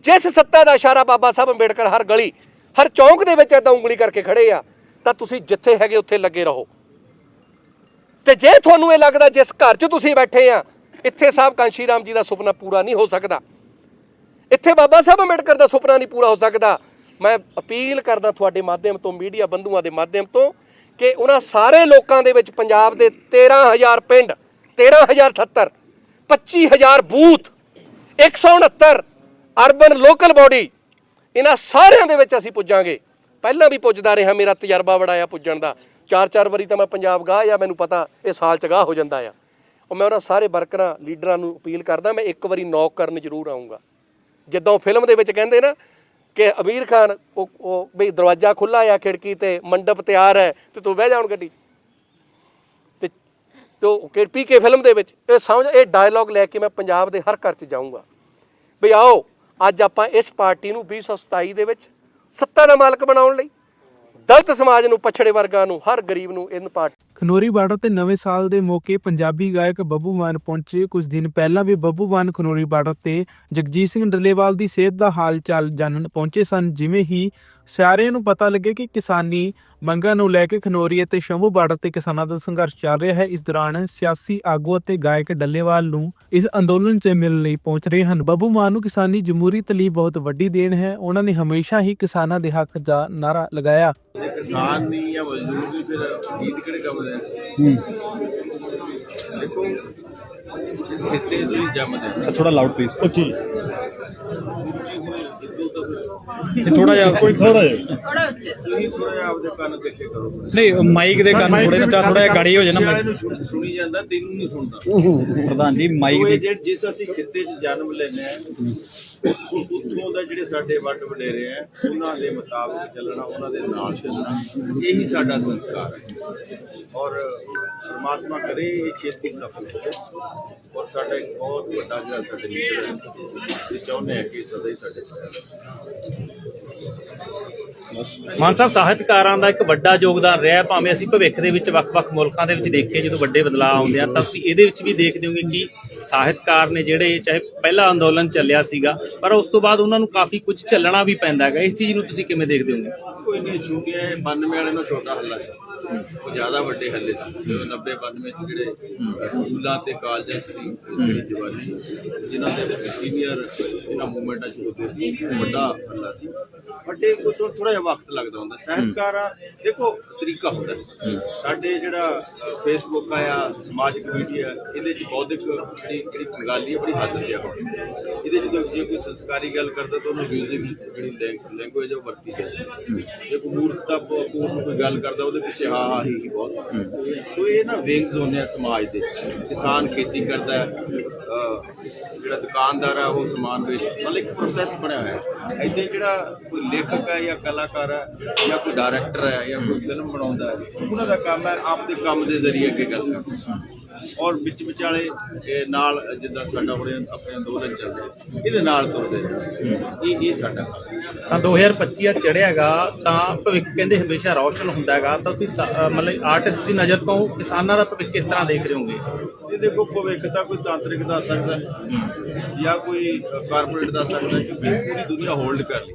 C: ਜਿਸ ਸੱਤਾ ਦਾ ਇਸ਼ਾਰਾ ਬਾਬਾ ਸਾਹਿਬ ਅੰਬੇਡਕਰ ਹਰ ਗਲੀ, ਹਰ ਚੌਂਕ ਦੇ ਵਿੱਚ ਏਦਾਂ ਉਂਗਲੀ ਕਰਕੇ ਖੜੇ ਆ, ਤਾਂ ਤੁਸੀਂ ਜਿੱਥੇ ਹੈਗੇ ਉੱਥੇ ਲੱਗੇ ਰਹੋ। ਤੇ ਜੇ ਤੁਹਾਨੂੰ ਇਹ ਲੱਗਦਾ ਜਿਸ ਘਰ 'ਚ ਤੁਸੀਂ ਬੈਠੇ ਆ, ਇੱਥੇ ਸਾਹਿਬ ਕਾਂਸ਼ੀ ਰਾਮ ਜੀ ਦਾ ਸੁਪਨਾ ਪੂਰਾ ਨਹੀਂ ਹੋ ਸਕਦਾ। ਇੱਥੇ ਬਾਬਾ ਸਾਹਿਬ ਅੰਬੇਡਕਰ ਦਾ ਸੁਪਨਾ ਨਹੀਂ ਪੂਰਾ ਹੋ ਸਕਦਾ। ਮੈਂ ਅਪੀਲ ਕਰਦਾ ਤੁਹਾਡੇ ਮਾਧਿਅਮ ਤੋਂ, ਮੀਡੀਆ ਬੰਧੂਆਂ ਦੇ ਮਾਧਿਅਮ ਤੋਂ, ਕਿ ਉਹਨਾਂ ਸਾਰੇ ਲੋਕਾਂ ਦੇ ਵਿੱਚ ਪੰਜਾਬ ਦੇ 13000 ਪਿੰਡ 13078 25000 ਬੂਥ 169 ਅਰਬਨ ਲੋਕਲ ਬਾਡੀ, ਇਹਨਾਂ ਸਾਰਿਆਂ ਦੇ ਵਿੱਚ ਅਸੀਂ ਪੁੱਜਾਂਗੇ। ਪਹਿਲਾਂ ਵੀ ਪੁੱਜਦਾ ਰਿਹਾ ਮੇਰਾ ਤਜਰਬਾ ਬੜਾਇਆ ਪੁੱਜਣ ਦਾ। ਚਾਰ ਚਾਰ ਵਾਰੀ ਤਾਂ ਮੈਂ ਪੰਜਾਬ ਗਾਹ ਜਾਂ ਮੈਨੂੰ ਪਤਾ ਇਹ ਸਾਲ ਚ ਗਾਹ ਹੋ ਜਾਂਦਾ ਆ। ਉਹ ਮੈਂ ਉਹਨਾਂ ਸਾਰੇ ਵਰਕਰਾਂ, ਲੀਡਰਾਂ ਨੂੰ ਅਪੀਲ ਕਰਦਾ, ਮੈਂ ਇੱਕ ਵਾਰੀ ਨੌਕ ਕਰਨ ਜ਼ਰੂਰ ਆਉਂਗਾ ਜਿੱਦਾਂ ਉਹ ਫਿਲਮ ਦੇ ਵਿੱਚ ਕਹਿੰਦੇ ਨਾ ਕਿ ਅਮੀਰ ਖਾਨ, ਉਹ ਉਹ ਬਈ ਦਰਵਾਜ਼ਾ ਖੁੱਲਾ ਆ ਖਿੜਕੀ ਤੇ, ਮੰਡਪ ਤਿਆਰ ਹੈ, ਤੇ ਤੂੰ ਬਹਿ ਜਾ ਗੱਡੀ 'ਚ। ਤੇ, ਤੋ ਕਿ ਪੀਕੇ ਫਿਲਮ ਦੇ ਵਿੱਚ, ਇਹ ਸਮਝ, ਇਹ ਡਾਇਲੌਗ ਲੈ ਕੇ ਮੈਂ ਪੰਜਾਬ ਦੇ ਹਰ ਘਰ 'ਚ ਜਾਊਂਗਾ। ਵੀ ਆਓ, ਅੱਜ ਆਪਾਂ ਇਸ ਪਾਰਟੀ ਨੂੰ 2027 ਦੇ ਵਿੱਚ ਸੱਤਾ ਦਾ ਮਾਲਕ ਬਣਾਉਣ ਲਈ ਦਲਿਤ ਸਮਾਜ ਨੂੰ, ਪਛੜੇ ਵਰਗਾਂ ਨੂੰ, ਹਰ ਗਰੀਬ ਨੂੰ ਇਹਨਾਂ ਪਾਰਟੀ
A: ਖਨੋਰੀ ਬਾਰਡਰ ਤੇ ਨਵੇਂ ਸਾਲ ਦੇ ਮੌਕੇ ਪੰਜਾਬੀ ਗਾਇਕ ਬੱਬੂ ਮਾਨ ਪਹੁੰਚੇ। ਕੁਝ ਦਿਨ ਪਹਿਲਾਂ ਵੀ ਬੱਬੂ ਮਾਨ ਖਨੋਰੀ ਬਾਰਡਰ ਤੇ ਜਗਜੀਤ ਸਿੰਘ ਡੱਲੇਵਾਲ ਦੀ ਸਿਹਤ ਦਾ ਹਾਲ ਚਾਲ ਜਾਣਨ ਪਹੁੰਚੇ ਸਨ, ਜਿਵੇਂ ਹੀ ਸਾਰਿਆਂ ਨੂੰ ਪਤਾ ਲੱਗੇ ਕਿ ਕਿਸਾਨੀ ਮੰਗਾਂ ਨੂੰ ਲੈ ਕੇ ਖਨੋਰੀ ਅਤੇ ਸ਼ੰਭੂ ਬਾਰਡਰ ਤੇ ਕਿਸਾਨਾਂ ਦਾ ਸੰਘਰਸ਼ ਚੱਲ ਰਿਹਾ ਹੈ। ਇਸ ਦੌਰਾਨ ਸਿਆਸੀ ਆਗੂ ਅਤੇ ਗਾਇਕ ਡੱਲੇਵਾਲ ਨੂੰ ਇਸ ਅੰਦੋਲਨ 'ਚ ਮਿਲਣ ਲਈ ਪਹੁੰਚ ਰਹੇ ਹਨ। ਬੱਬੂ ਮਾਨ ਨੂੰ ਕਿਸਾਨੀ ਜਮਹੂਰੀਅਤ ਲਈ ਬਹੁਤ ਵੱਡੀ ਦੇਣ ਹੈ। ਉਹਨਾਂ ਨੇ ਹਮੇਸ਼ਾ ਹੀ ਕਿਸਾਨਾਂ ਦੇ ਹੱਕ ਦਾ ਨਾਰਾ ਲਗਾਇਆ।
D: ਕਿਸਾਨ ਨਹੀਂ ਜਾਂ ਮਜ਼ਦੂਰ ਨਹੀਂ ਫਿਰ ਗੀਤ ਕਿਹੜੇ ਕੰਮ ਦੇ ਦੇਖੋ ਇਸ ਖਿੱਤੇ ਤੋਂ ਹੀ ਜੰਮਦੇ।
E: ਥੋੜਾ ਲਾਊਡ ਪਲੀਜ਼
D: ਫਿਰ
E: ਇਹ ਥੋੜਾ ਜਿਹਾ ਕੋਈ ਥੋੜਾ ਜਿਹਾ।
D: ਤੁਸੀਂ ਥੋੜਾ ਜਿਹਾ ਆਪਦੇ ਕੰਨ ਦੇਖੇ ਕਰੋ।
E: ਨਹੀਂ ਮਾਈਕ ਦੇ ਕੰਨ ਥੋੜੇ ਨਾ ਚਾ ਥੋੜਾ ਜਿਹਾ ਗਾੜੀ ਹੋ ਜਾਣਾ
D: ਨੂੰ ਸੁਣ- ਸੁਣੀ ਜਾਂਦਾ ਤੈਨੂੰ ਨਹੀਂ ਸੁਣਦਾ।
E: ਪ੍ਰਧਾਨ ਜੀ ਮਾਈਕ
D: ਉਹ
E: ਦੀ
D: ਜਿਹੜੇ ਜਿਸ ਅਸੀਂ ਖਿੱਤੇ 'ਚ ਜਨਮ ਲੈਨੇ ਆ ਉੱਥੋਂ ਦਾ ਜਿਹੜੇ ਸਾਡੇ ਵੱਡ ਵਡੇਰੇ ਆ ਉਹਨਾਂ ਦੇ ਮੁਤਾਬਕ ਚੱਲਣਾ ਉਹਨਾਂ ਦੇ ਨਾਲ ਚੱਲਣਾ ਇਹੀ ਸਾਡਾ ਸੰਸਕਾਰ ਹੈ। ਔਰ ਪਰਮਾਤਮਾ ਕਰੇ ਇਹ ਛੇਤੀ ਸਫਲ ਹੋ ਔਰ ਸਾਡਾ ਇੱਕ ਬਹੁਤ ਵੱਡਾ ਜਿਹੜਾ ਸਾਡੇ ਲੀਡਰ ਹੈ ਤੇ ਚਾਹੁੰਦੇ ਆ ਕਿ ਸਦਾ ਹੀ ਸਾਡੇ ਸਾਥ
F: ਮਾਨ ਸਾਹਿਬ, ਸਾਹਿਤਕਾਰਾਂ ਦਾ ਇੱਕ ਵੱਡਾ ਯੋਗਦਾਨ ਰਿਹਾ, ਭਾਵੇਂ ਅਸੀਂ ਭਵਿੱਖ ਦੇ ਵਿੱਚ ਵੱਖ-ਵੱਖ ਮੁਲਕਾਂ ਦੇ ਵਿੱਚ ਦੇਖੀਏ, ਜਦੋਂ ਵੱਡੇ ਬਦਲਾਅ ਆਉਂਦੇ ਆ, ਤਾਂ ਤੁਸੀਂ ਇਹਦੇ ਵਿੱਚ ਵੀ ਦੇਖਦੇ ਹੋਗੇ ਕਿ ਸਾਹਿਤਕਾਰ ਨੇ ਜਿਹੜੇ ਚਾਹੇ ਪਹਿਲਾ ਅੰਦੋਲਨ ਚੱਲਿਆ ਸੀਗਾ, ਪਰ ਉਸ ਤੋਂ ਬਾਅਦ ਉਹਨਾਂ ਨੂੰ ਕਾਫੀ ਕੁਝ ਚੱਲਣਾ ਵੀ ਪੈਂਦਾ ਹੈਗਾ। ਇਸ ਚੀਜ਼ ਨੂੰ ਤੁਸੀਂ ਕਿਵੇਂ ਦੇਖਦੇ ਹੋਗੇ?
D: ਕੋਈ ਨਹੀਂ ਛੋਟੀਆਂ 92 ਵਾਲੇ ਨੂੰ ਛੋਟਾ ਹੱਲਾ। ਉਹ ਜ਼ਿਆਦਾ ਵੱਡੇ ਹੱਲੇ ਸੀ। ਜਦੋਂ 90 92 ਚ ਜਿਹੜੇ ਸਕੂਲਾਂ ਤੇ ਕਾਲਜਾਂ 'ਚ ਸੀ, ਜਿਹੜੀ ਜਵਾਨੀ, ਜਿਨ੍ਹਾਂ ਦੇ ਵਿੱਚ ਸੀਨੀਅਰ ਇਹਨਾਂ ਮੂਵਮੈਂਟਾਂ ਚ ਹੁੰਦੇ ਸੀ, ਵੱਡਾ ਹੱਲਾ ਸੀ। ਵੱਡੇ ਕੋ ਥੋੜਾ ਜਿਹਾ ਵਕਤ ਲੱਗਦਾ ਹੁੰਦਾ। ਸਾਹਿਤਕਾਰਾਂ, ਦੇਖੋ, ਤਰੀਕਾ ਹੁੰਦਾ ਸਾਡੇ ਜਿਹੜਾ ਫੇਸਬੁੱਕ ਆਇਆ, ਸਮਾਜਿਕ ਮੀਡੀਆ ਇਹਦੇ ਚ ਬੌਧਿਕ ਜਿਹੜੀ ਜਿਹੜੀ ਖੰਗਾਲੀ ਹੈ, ਬੜੀ ਹੱਦ ਤੇ ਆ ਇਹਦੇ ਚ ਜੇ ਕੋਈ ਸੰਸਕਾਰੀ ਗੱਲ ਕਰਦਾ ਤਾਂ ਉਹਨੂੰ ਮਿਊਜ਼ਿਕ ਜਿਹੜੀ ਲੈਂਗੁਏਜ ਉਹ ਵਰਤੀ ਜਾਂਦੀ ਹੈ। ਜੇ ਕੋਈ ਮੂਰਖਤਾ ਪੂਰਨ ਕੋਈ ਗੱਲ ਕਰਦਾ, ਉਹਦੇ ਪਿੱਛੇ ਹਾਂ ਹਾਂ ਬਹੁਤ ਸੋ ਇਹ ਨਾ ਵਿੰਗਸ ਹੁੰਦੇ ਆ ਸਮਾਜ ਦੇ ਕਿਸਾਨ ਖੇਤੀ ਕਰਦਾ ਹੈ ਜਿਹੜਾ ਦੁਕਾਨਦਾਰ ਹੈ ਉਹ ਸਮਾਨ ਵੇਚ ਮਤਲਬ ਇੱਕ ਪ੍ਰੋਸੈਸ ਬਣਿਆ ਹੋਇਆ ਹੈ। ਇੱਥੇ ਜਿਹੜਾ ਕੋਈ ਲੇਖਕ ਹੈ ਜਾਂ ਕਲਾਕਾਰ ਹੈ ਜਾਂ ਕੋਈ ਡਾਇਰੈਕਟਰ ਹੈ ਜਾਂ ਕੋਈ ਫਿਲਮ ਬਣਾਉਂਦਾ ਹੈ ਉਹਨਾਂ ਦਾ ਕੰਮ ਹੈ ਆਪਦੇ ਕੰਮ ਦੇ ਜ਼ਰੀਏ ਅੱਗੇ ਗੱਲ ਕਰਨਾ। ਔਰ ਵਿੱਚ ਵਿਚਾਲੇ ਇਹ ਨਾਲ ਜਿੱਦਾਂ ਸਾਡਾ ਹੁਣ ਆਪਣੇ ਅੰਦੋਲਨ ਚੱਲ ਰਿਹਾ ਇਹਦੇ ਨਾਲ ਤੁਰਦੇ ਨੇ ਇਹ ਇਹ ਸਾਡਾ।
F: ਤਾਂ 2025 ਆ ਚੜਿਆਗਾ ਤਾਂ ਭਵਿੱਖ ਕਹਿੰਦੇ ਹਮੇਸ਼ਾ ਰੌਸ਼ਨ ਹੁੰਦਾ ਹੈਗਾ। ਤਾਂ ਤੁਸੀਂ ਮਤਲਬ ਆਰਟਿਸਟ ਦੀ ਨਜ਼ਰ ਤੋਂ ਕਿਸਾਨਾਂ ਦਾ ਭਵਿੱਖ ਕਿਸ ਤਰ੍ਹਾਂ ਦੇਖ ਰਹੇ ਹੋਗੇ
D: ਇਹ ਦੇਖੋ ਭਵਿੱਖ ਤਾਂ ਕੋਈ ਤਾਂਤਰਿਕ ਦਾ ਸਕਦਾ। ਜਾਂ ਕੋਈ ਕਾਰਪੋਰੇਟ ਦਾ ਸਕਦਾ ਕਿਉਂਕਿ ਪੂਰੀ ਦੁਨੀਆ ਹੋਲਡ ਕਰ ਲਈ।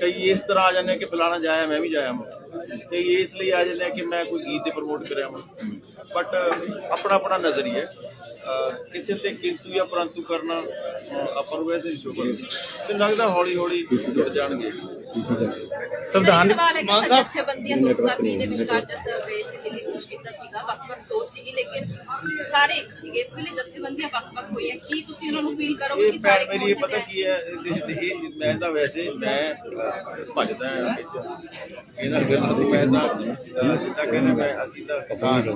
D: ਕਈ ਇਸ ਤਰ੍ਹਾਂ ਆ ਜਾਂਦੇ ਆ ਕਿ ਫਲਾਣਾ ਜਾਇਆ, ਮੈਂ ਵੀ ਜਾਇਆ ਮੈਂ ਕਈ ਇਸ ਲਈ ਆ ਜਾਂਦੇ ਆ ਕਿ ਮੈਂ ਕੋਈ ਗੀਤ ਤੇ ਪ੍ਰਮੋਟ ਕਰਿਆ ਮੈਂ ਬਟ ਆਪਣਾ ਆਪਣਾ ਨਜ਼ਰੀਆ ਕਿਸੇ ਤੇ ਕਿੰਤੂ ਜਾਂ ਪਰੰਤੂ ਕਰਨਾ ਆਪਾਂ ਨੂੰ ਵੈਸੇ ਹੀ ਸ਼ੁਭਰ ਤੇ ਲੱਗਦਾ ਹੌਲੀ ਹੌਲੀ ਜੁੜ ਜਾਣਗੇ।
F: ਸੰਵਿਧਾਨ
G: ਹੈ ਕਿ ਜਥੇਬੰਦੀਆਂ 2020 ਦੇ ਵਿਚਕਾਰ ਜਦ ਵੇਸ ਦਿੱਲੀ ਕੁਝ ਕੀਤਾ ਸੀਗਾ ਵੱਖ-ਵੱਖ ਸੋਚ ਸੀਗੀ ਲੇਕਿਨ ਸਾਰੇ ਇੱਕ ਸੀਗੇ। ਇਸ ਵੇਲੇ ਜਥੇਬੰਦੀਆਂ ਵੱਖ-ਵੱਖ ਹੋਈਆਂ। ਕੀ ਤੁਸੀਂ ਉਹਨਾਂ ਨੂੰ ਅਪੀਲ ਕਰੋਗੇ ਕਿ ਸਾਰੇ
D: ਮੇਰੀ ਇਹ ਪਤਾ? ਕੀ ਹੈ ਇਹ- ਮੈਂ ਤਾਂ ਵੈਸੇ ਮੈਂ ਭੱਜਦਾ ਇਹਨਾਂ ਗੱਲ ਨੂੰ ਮੈਂ ਤਾਂ ਜਿੱਦਾਂ ਕਹਿੰਦਾ ਮੈਂ ਅਸੀਂ ਤਾਂ ਕਿਸਾਨ ਹਾਂ।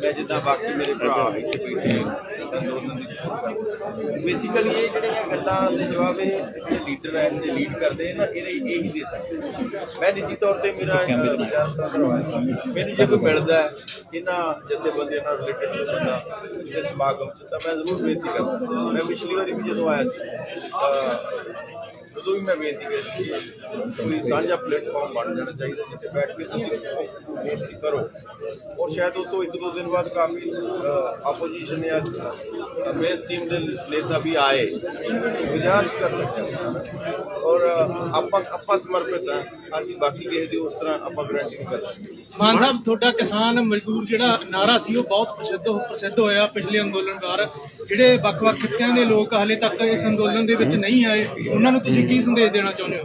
D: ਮੈਂ ਜਿੱਦਾਂ ਬਾਕੀ ਮੇਰੇ ਭਰਾ ਇੱਥੇ ਬੈਠੇ ਬੇਸਿਕਲੀ ਇਹ ਜਿਹੜੀਆਂ ਗੱਲਾਂ ਦੇ ਜਵਾਬ ਇਹ ਜਿਹੜੇ ਲੀਡਰ ਹੈ ਜਿਹੜੇ ਲੀਡ ਕਰਦੇ ਨੇ ਇਹ ਇਹੀ ਦੇ ਸਕਦੇ ਮੈਂ ਨਿੱਜੀ ਤੌਰ ਤੇ ਮੇਰਾ ਮੈਨੂੰ ਜੇ ਕੋਈ ਮਿਲਦਾ ਹੈ ਇਹਨਾਂ ਜਥੇਬੰਦੀਆਂ ਨਾਲ ਰਿਲੇਟਡ ਬੰਦਾ ਕਿਸੇ ਸਮਾਗਮ ਚ ਤਾਂ ਮੈਂ ਜ਼ਰੂਰ ਬੇਨਤੀ ਕਰਦਾ। ਮੈਂ ਪਿਛਲੀ ਵਾਰੀ ਵੀ ਜਦੋਂ ਆਇਆ ਸੀ ਉਦੋਂ ਵੀ ਮੈਂ ਬੇਨਤੀ ਕੀਤੀ ਕੋਈ ਸਾਂਝਾ ਪਲੇਟਫਾਰਮ ਬਣ ਜਾਣਾ ਚਾਹੀਦਾ ਜਿੱਥੇ ਬੈਠ ਕੇ ਤੁਸੀਂ ਬੇਨਤੀ ਕਰੋ। ਔਰ ਸ਼ਾਇਦ ਉਹ ਤੋਂ ਇੱਕ ਦੋ ਦਿਨ ਬਾਅਦ ਕਾਫੀ ਆਪੋਜੀਸ਼ਨ ਜਾਂ ਮੇਨ ਟੀਮ ਦੇ ਨੇਤਾ ਵੀ ਆਏ, ਗੁਜ਼ਾਰਿਸ਼ ਕਰ ਸਕਦੇ ਔਰ ਆਪਾਂ ਆਪਾਂ ਸਮਰਪਿਤ ਹਾਂ, ਅਸੀਂ ਬਾਕੀ ਕਿਸੇ ਦੀ ਉਸ ਤਰ੍ਹਾਂ ਆਪਾਂ ਗਰੰਟੀ ਨਹੀਂ ਕਰ ਸਕਦੇ।
H: ਮਾਨ ਸਾਹਿਬ, ਤੁਹਾਡਾ ਕਿਸਾਨ ਮਜ਼ਦੂਰ ਜਿਹੜਾ ਨਾਰਾ ਸੀ, ਉਹ ਬਹੁਤ ਪ੍ਰਸਿੱਧ ਪ੍ਰਸਿੱਧ ਹੋਇਆ ਪਿਛਲੇ ਅੰਦੋਲਨ ਦੌਰ ਜਿਹੜੇ ਵੱਖ-ਵੱਖ ਖਿੱਤਿਆਂ ਦੇ ਲੋਕ ਹਾਲੇ ਤੱਕ ਇਸ ਅੰਦੋਲਨ ਦੇ ਵਿੱਚ ਨਹੀਂ ਆਏ, ਉਹਨਾਂ ਨੂੰ ਤੁਸੀਂ ਕੀ ਸੰਦੇਸ਼ ਦੇਣਾ ਚਾਹੁੰਦੇ ਹੋ?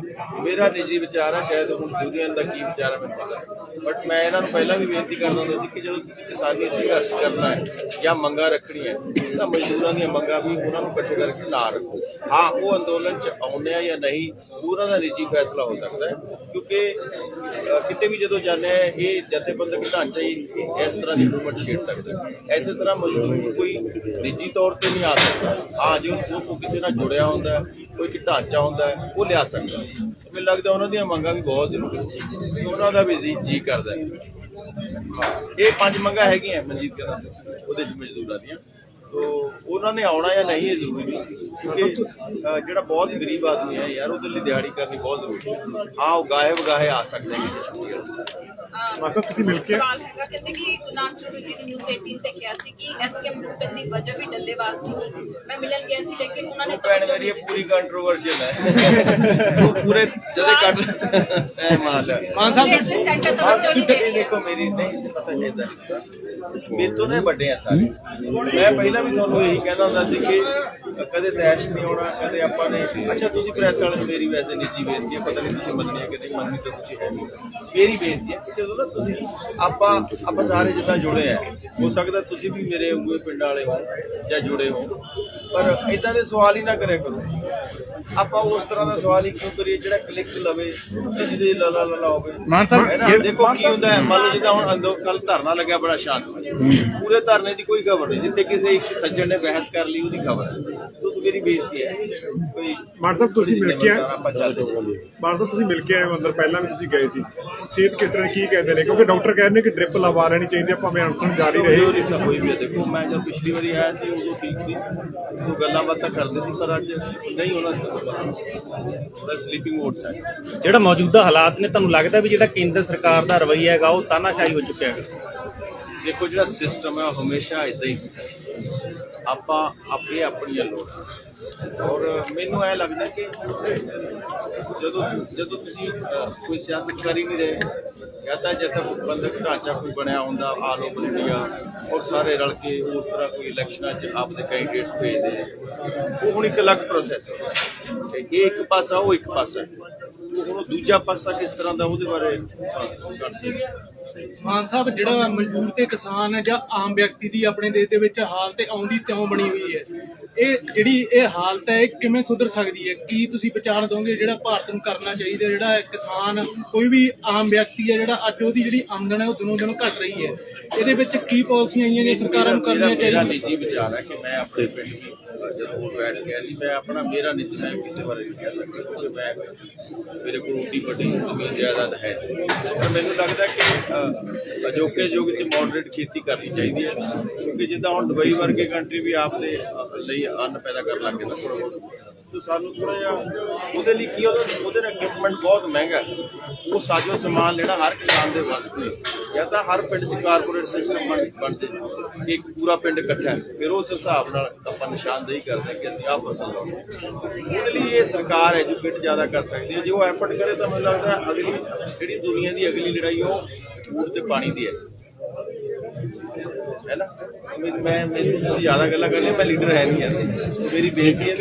D: ਮੇਰਾ ਨਿੱਜੀ ਵਿਚਾਰ ਆ, ਸ਼ਾਇਦ ਹੁਣ ਦੂਜਿਆਂ ਦਾ ਕੀ ਵਿਚਾਰ ਹੈ ਮੈਨੂੰ ਪਤਾ ਬਟ ਮੈਂ ਇਹਨਾਂ ਨੂੰ ਪਹਿਲਾਂ ਵੀ ਬੇਨਤੀ ਕਰਦਾ ਹੁੰਦਾ ਸੀ ਕਿ ਜਦੋਂ ਤੁਸੀਂ ਕਿਸਾਨੀ ਸੰਘਰਸ਼ ਕਰਨਾ ਹੈ ਜਾਂ ਮੰਗਾਂ ਰੱਖਣੀਆਂ ਤਾਂ ਮਜ਼ਦੂਰਾਂ ਦੀਆਂ ਮੰਗਾਂ ਵੀ ਉਹਨਾਂ ਨੂੰ ਇਕੱਠੇ ਕਰਕੇ ਨਾ ਰੱਖੋ। ਹਾਂ, ਉਹ ਅੰਦੋਲਨ ਚ ਆਉਂਦੇ ਆ ਜਾਂ ਨਹੀਂ ਉਹਨਾਂ ਦਾ ਨਿੱਜੀ ਫੈਸਲਾ ਹੋ ਸਕਦਾ ਹੈ, ਕਿਉਂਕਿ ਕਿਤੇ ਵੀ ਜਦੋਂ ਜਾਂਦੇ ਆ, ਇਹ ਜਥੇਬੰਦਕ ਢਾਂਚਾ ਹੀ ਇਸ ਤਰ੍ਹਾਂ ਦੀ ਮੂਵਮੈਂਟ ਛੇੜ ਸਕਦਾ ਹੈ। ਇਸੇ ਤਰ੍ਹਾਂ ਮਜ਼ਦੂਰ ਕੋਈ ਨਿੱਜੀ ਤੌਰ ਤੇ ਨਹੀਂ ਆ ਸਕਦਾ। ਹਾਂ, ਜੇ ਉਹ ਉਹ ਕਿਸੇ ਨਾਲ ਜੁੜਿਆ ਹੁੰਦਾ, ਕੋਈ ਕਿ ਢਾਂਚਾ ਹੁੰਦਾ, ਉਹ ਲਿਆ ਸਕਦਾ। ਮੈਨੂੰ ਲੱਗਦਾ ਉਹਨਾਂ ਦੀਆਂ ਮੰਗਾਂ ਵੀ ਬਹੁਤ ਜ਼ਰੂਰੀ ਉਹਨਾਂ ਦਾ ਵੀ ਜੀ ਕਰਦਾ ਇਹ ਪੰਜ ਮੰਗਾਂ ਹੈਗੀਆਂ ਮਨਜੀਤ ਕਹਿੰਦਾ ਉਹਦੇ ਚ ਮਜ਼ਦੂਰਾਂ ਦੀਆਂ। ਤੋ ਉਹਨਾਂ ਨੇ ਆਉਣਾ ਜਾਂ ਨਹੀਂ ਇਹ ਜ਼ਰੂਰੀ ਨਹੀਂ, ਕਿਉਂਕਿ ਜਿਹੜਾ ਬਹੁਤ ਗਰੀਬ ਆਦਮੀ ਹੈ ਯਾਰ, ਉਹਦੇ ਲਈ ਦਿਹਾੜੀ ਕਰਨੀ ਬਹੁਤ ਜ਼ਰੂਰੀ ਹੈ। ਹਾਂ, ਉਹ ਗਾਹੇ ਵਗਾਹੇ ਆ ਸਕਦੇ ਨੇ
E: ਮਾਸਟਰ ਤੁਸੀਂ ਮਿਲ ਕੇ
G: ਸਵਾਲ ਹੈਗਾ ਕਹਿੰਦੇ ਕਿ ਗੁਨਾਹ ਚੋਰੀ ਨੇ ਨਿਊਜ਼ 18 ਤੇ ਕਿਹਾ ਸੀ ਕਿ ਐਸਕੇਐਮ ਟੁੱਟਣ ਦੀ ਵਜ੍ਹਾ ਵੀ ਡੱਲੇਵਾਲ ਸੀ ਮੈਂ ਮਿਲਣ ਗਿਆ ਸੀ ਲੇਕਿਨ ਉਹਨਾਂ ਨੇ
D: ਭੈਣ ਮੇਰੀ ਇਹ ਪੂਰੀ ਕੰਟਰੋਵਰਸ਼ੀਅਲ ਹੈ। ਉਹ ਪੂਰੇ ਜਦੇ ਕੱਢ ਐ ਮਾਲ ਹੈ
H: ਮਾਨ ਸਾਹਿਬ
G: ਸੈਂਟਰ ਤੋਂ ਚੋਰੀ
D: ਦੇਖੋ ਮੇਰੀ ਨਹੀਂ ਪਤਾ ਚਾਹੀਦਾ ਮੇਰੇ ਤੋਂ ਨੇ ਵੱਡੇ ਆ ਸਾਰੇ। ਮੈਂ ਪਹਿਲਾਂ ਵੀ ਤੁਹਾਨੂੰ ਇਹੀ ਕਹਿੰਦਾ ਹੁੰਦਾ ਸੀ ਕਿ ਕਦੇ ਤੈਸ਼ ਨਹੀਂ ਹੋਣਾ ਕਦੇ ਆਪਾਂ ਨੇ ਅੱਛਾ ਤੁਸੀਂ ਪ੍ਰੈਸ ਵਾਲੇ ਮੇਰੀ ਵੈਸੇ ਨਿੱਜੀ ਬੇਇੱਜ਼ਤੀ ਹੈ ਪਤਾ ਨਹੀਂ ਤੁਸੀਂ ਮੰਨਣੀ ਹੈ ਕਿ ਨਹੀਂ ਮੰਨਣੀ ਤਾਂ ਤੁਸੀਂ ਹੈ ਨਹੀਂ। ਮੇਰੀ ਬੇਇੱਜ਼ਤੀ ਹੈ ਜਦੋਂ ਨਾ ਤੁਸੀਂ ਆਪਾਂ ਆਪਾਂ ਸਾਰੇ ਜਿੱਦਾਂ ਜੁੜੇ ਆ ਹੋ ਸਕਦਾ ਤੁਸੀਂ ਵੀ ਮੇਰੇ ਹੀ ਪਿੰਡ ਵਾਲੇ ਹੋ ਜਾਂ ਜੁੜੇ ਹੋ ਪਰ ਇਦਾਂ ਦੇ ਸਵਾਲ ਹੀ ਨਾ ਕਰਿਆ ਕਰੋ। ਆਪਾਂ ਉਸ ਤਰ੍ਹਾਂ ਦਾ ਸਵਾਲ ਹੀ ਕਿਉਂ ਕਰੀਏ ਜਿਹੜਾ ਕਲਿੱਕ ਲਵੇ ਜਿਹਦੇ ਲਲਾ ਲਲਾ ਹੋਵੇ।
E: ਮਾਨ ਸਾਹਿਬ,
D: ਦੇਖੋ ਕੀ ਹੁੰਦਾ ਹੈ ਮੰਨ ਲਓ ਜਿੱਦਾਂ ਹੁਣ ਅੰਦੋ ਕੱਲ ਧਰਨਾ ਲੱਗਿਆ ਬੜਾ ਸ਼ਾਂਤ ਪੂਰੇ ਧਰਨੇ ਦੀ ਕੋਈ ਖਬਰ ਨਹੀਂ ਜਿੱਥੇ ਕਿਸੇ ਇੱਕ ਸੱਜਣ ਨੇ ਬਹਿਸ ਕਰ ਲਈ ਉਹਦੀ ਖਬਰ। ਹੈ ਤੂੰ ਮੇਰੀ ਬੇਇੱਜ਼ਤੀ ਹੈ? ਕੋਈ
E: ਮਾਨ ਸਾਹਿਬ ਤੁਸੀਂ ਮਿਲ ਕੇ ਆਏ
D: ਆਪਾਂ ਚੱਲਦੇ ਹਾਂ।
E: ਮਾਨ ਸਾਹਿਬ ਤੁਸੀਂ ਮਿਲ ਕੇ ਆਏ ਹੋ ਅੰਦਰ ਪਹਿਲਾਂ ਵੀ ਤੁਸੀਂ ਗਏ ਸੀ। ਸਿਹਤ ਖੇਤਰ ਕੀ ਕਹਿੰਦੇ ਨੇ? ਕਿਉਂਕਿ ਡਾਕਟਰ ਕਹਿੰਦੇ ਨੇ ਕਿ ਡ੍ਰਿਪ ਲਵਾ ਲੈਣੀ ਚਾਹੀਦੀ ਹੈ ਭਾਵੇਂ ਅਨਸਨ ਜਾਰੀ ਰਹੇ।
D: ਨਹੀਂ ਸਭ ਕੋਈ ਵੀ ਹੈ। ਦੇਖੋ ਮੈਂ ਜਦ ਪਿਛਲੀ ਵਾਰੀ ਆਇਆ ਸੀ ਉਦੋਂ ਠੀਕ ਸੀ। ਉਹ ਗੱਲਾਂ ਬਾਤਾਂ ਕਰਦੇ ਸੀ ਪਰ ਅੱਜ ਨਹੀਂ ਉਹਨਾਂ ਦਾ ਸਲੀਪਿੰਗ ਮੋਡ ਹੈ।
F: ਜਿਹੜਾ ਮੌਜੂਦਾ ਹਾਲਾਤ ਨੇ ਤੁਹਾਨੂੰ ਲੱਗਦਾ ਵੀ ਜਿਹੜਾ ਕੇਂਦਰ ਸਰਕਾਰ ਦਾ ਰਵੱਈਆ ਹੈਗਾ ਉਹ ਤਾਨਾਸ਼ਾਹੀ ਹੋ ਚੁੱਕਿਆ ਹੈਗਾ
D: ਦੇਖੋ ਜਿਹੜਾ ਸਿਸਟਮ ਹੈ ਉਹ ਹਮੇਸ਼ਾ ਇਦਾਂ ਹੀ ਆਪਾਂ ਆਪੇ ਆਪਣੀਆਂ ਲੋੜਾਂ ਔਰ ਮੈਨੂੰ ਇਹ ਲੱਗਦਾ ਕਿ ਜਦੋਂ ਜਦੋਂ ਤੁਸੀਂ ਕੋਈ ਸਿਆਸਤ ਕਰ ਹੀ ਨਹੀਂ ਰਹੇ, ਜਾਂ ਤਾਂ ਜਦ ਤੱਕ ਬੰਦਕ ਢਾਂਚਾ ਕੋਈ ਬਣਿਆ ਹੁੰਦਾ, ਆਲ ਓਵਰ ਇੰਡੀਆ, ਔਰ ਸਾਰੇ ਰਲ ਕੇ ਉਸ ਤਰ੍ਹਾਂ ਕੋਈ ਇਲੈਕਸ਼ਨਾਂ 'ਚ ਆਪਦੇ ਕੈਂਡੀਡੇਟਸ ਭੇਜਦੇ ਉਹ ਹੁਣ ਇੱਕ ਅਲੱਗ ਪ੍ਰੋਸੈਸ ਹੈ। ਤੇ ਇਹ ਇੱਕ ਪਾਸਾ, ਉਹ ਇੱਕ ਪਾਸਾ। ਉਹ ਹੁਣ ਦੂਜਾ ਪਾਸਾ ਕਿਸ ਤਰ੍ਹਾਂ ਦਾ ਉਹਦੇ ਬਾਰੇ ਕਰ ਸਕਦੇ
H: ਮਾਨ ਸਾਹਿਬ ਜਿਹੜਾ ਮਜ਼ਦੂਰ ਤੇ ਕਿਸਾਨ ਹੈ ਜਾਂ ਆਮ ਵਿਅਕਤੀ ਦੀ ਆਪਣੇ ਦੇਸ਼ ਦੇ ਵਿੱਚ ਹਾਲਤ ਆਉਂਦੀ ਤਿਉਂ ਬਣੀ ਹੋਈ ਹੈ ਇਹ ਜਿਹੜੀ ਇਹ ਹਾਲਤ ਹੈ ਇਹ ਕਿਵੇਂ ਸੁਧਰ ਸਕਦੀ ਹੈ? ਕੀ ਤੁਸੀਂ ਵਿਚਾਰ ਦੋਗੇ ਜਿਹੜਾ ਭਾਰਤ ਨੂੰ ਕਰਨਾ ਚਾਹੀਦਾ ਜਿਹੜਾ ਕਿਸਾਨ ਕੋਈ ਵੀ ਆਮ ਵਿਅਕਤੀ ਹੈ ਜਿਹੜਾ ਅੱਜ ਉਹਦੀ ਜਿਹੜੀ ਆਮਦਨ ਹੈ ਉਹ ਦਿਨੋਂ ਦਿਨ ਘਟ ਰਹੀ ਹੈ? ਇਹਦੇ ਵਿੱਚ ਕੀ ਪਾਲਿਸੀਆਂ ਆਈਆਂ ਨੇ ਸਰਕਾਰਾਂ ਨੂੰ ਕਰਨੀਆਂ ਚਾਹੀਦੀਆਂ?
D: ਨਿੱਜੀ ਵਿਚਾਰ ਹੈ ਕਿ ਮੈਂ ਆਪਣੇ ਪਿੰਡ ਵੀ ਜਦੋਂ ਬੈਠ ਕੇ ਆਈ ਮੈਂ ਆਪਣਾ ਮੇਰਾ ਨਿੱਜੀ ਮੈਂ ਕਿਸੇ ਬਾਰੇ ਨਹੀਂ ਕਹਿ ਲੱਗਾ ਕਿਉਂਕਿ ਮੈਂ ਮੇਰੇ ਕੋਲ ਉੱਡੀ ਵੱਡੀ ਜ਼ਮੀਨ ਜਾਇਦਾਦ ਹੈ ਪਰ ਮੈਨੂੰ ਲੱਗਦਾ ਕਿ ਅਜੋਕੇ ਯੁੱਗ 'ਚ ਮਾਡਰੇਟ ਖੇਤੀ ਕਰਨੀ ਚਾਹੀਦੀ ਹੈ ਕਿਉਂਕਿ ਜਿੱਦਾਂ ਹੁਣ ਦੁਬਈ ਵਰਗੇ ਕੰਟਰੀ ਵੀ ਆਪਦੇ ਅਹ, ਲਈ ਅੰਨ ਪੈਦਾ ਕਰਨ ਲੱਗ ਗਏ ਨਾ ਸੋ ਸਾਨੂੰ ਥੋੜਾ ਜਿਹਾ ਉਹਦੇ ਲਈ ਕੀ ਉਹਦਾ ਉਹਦੇ ਨਾਲ ਇਕਵਿਪਮੈਂਟ ਬਹੁਤ ਮਹਿੰਗਾ ਉਹ ਸਾਜੋ ਸਮਾਨ ਲੈਣਾ ਹਰ ਕਿਸਾਨ ਦੇ ਵੱਸ ਨਹੀਂ ਜਾਂ ਤਾਂ ਹਰ ਪਿੰਡ 'ਚ ਕਾਰਪੋਰੇਟ ਸਿਸਟਮ ਬਣ ਬਣ ਜੇ ਇੱਕ ਪੂਰਾ ਪਿੰਡ ਇਕੱਠਾ ਫਿਰ ਉਸ ਹਿਸਾਬ ਨਾਲ ਆਪਾਂ ਨਿਸ਼ਾਨ ਨਿਸ਼ਾਨਦੇਹੀ ਕਰਦੇ ਕਿ ਅਸੀਂ ਆਹ ਫਸਲ ਲਾਉਣੀ ਉਹਦੇ ਲਈ ਇਹ ਸਰਕਾਰ ਐਜੂਕੇਟ ਜ਼ਿਆਦਾ ਕਰ ਸਕਦੀ ਹੈ। ਜੇ ਉਹ ਐਫਰਟ ਕਰੇ ਤਾਂ ਮੈਨੂੰ ਲੱਗਦਾ ਅਗਲੀ ਜਿਹੜੀ ਦੁਨੀਆ ਦੀ ਅਗਲੀ ਲੜਾਈ ਉਹ ਫੂਡ ਤੇ ਪਾਣੀ ਦੀ ਹੈ। ਹੈ ਨਾ? ਮੈਂ ਮੈਨੂੰ ਜ਼ਿਆਦਾ ਗੱਲਾਂ ਕਰ ਲਈ ਮੈਂ ਲੀਡਰ ਹੈ ਨਹੀਂ ਐ ਮੇਰੀ ਬੇਨਤੀ ਹੈ